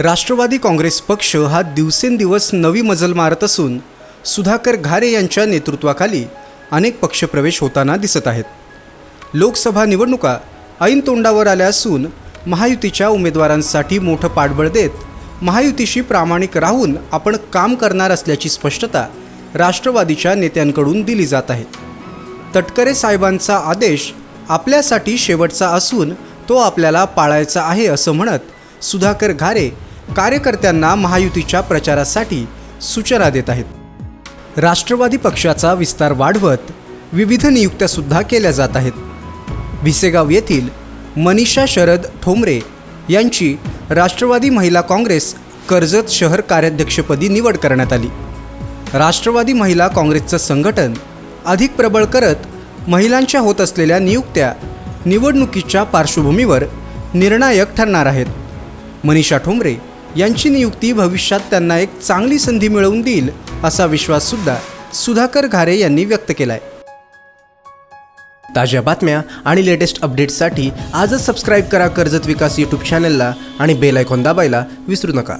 राष्ट्रवादी काँग्रेस पक्ष हा दिवसेंदिवस नवी मजल मारत असून सुधाकर घारे यांच्या नेतृत्वाखाली अनेक पक्षप्रवेश होताना दिसत आहेत. लोकसभा निवडणुका ऐन तोंडावर आल्या असून महायुतीच्या उमेदवारांसाठी मोठं पाठबळ देत महायुतीशी प्रामाणिक राहून आपण काम करणार असल्याची स्पष्टता राष्ट्रवादीच्या नेत्यांकडून दिली जात आहे. तटकरे साहेबांचा आदेश आपल्यासाठी शेवटचा असून तो आपल्याला पाळायचा आहे असं म्हणत सुधाकर घारे कार्यकर्त्यांना महायुतीच्या प्रचारासाठी सूचना देत आहेत. राष्ट्रवादी पक्षाचा विस्तार वाढवत विविध नियुक्त्यासुद्धा केल्या जात आहेत. भिसेगाव येथील मनीषा शरद ठोंबरे यांची राष्ट्रवादी महिला काँग्रेस कर्जत शहर कार्याध्यक्षपदी निवड करण्यात आली. राष्ट्रवादी महिला काँग्रेसचं संघटन अधिक प्रबळ करत महिलांच्या होत असलेल्या नियुक्त्या निवडणुकीच्या पार्श्वभूमीवर निर्णायक ठरणार आहेत. मनीषा ठोंबरे यांची नियुक्ती भविष्यात त्यांना एक चांगली संधी मिळवून देईल असा विश्वाससुद्धा सुधाकर घारे यांनी व्यक्त केलाय. ताज्या बातम्या आणि लेटेस्ट अपडेट्ससाठी आजच सबस्क्राईब करा कर्जत विकास यूट्यूब चॅनलला आणि बेल आयकॉन दाबायला विसरू नका.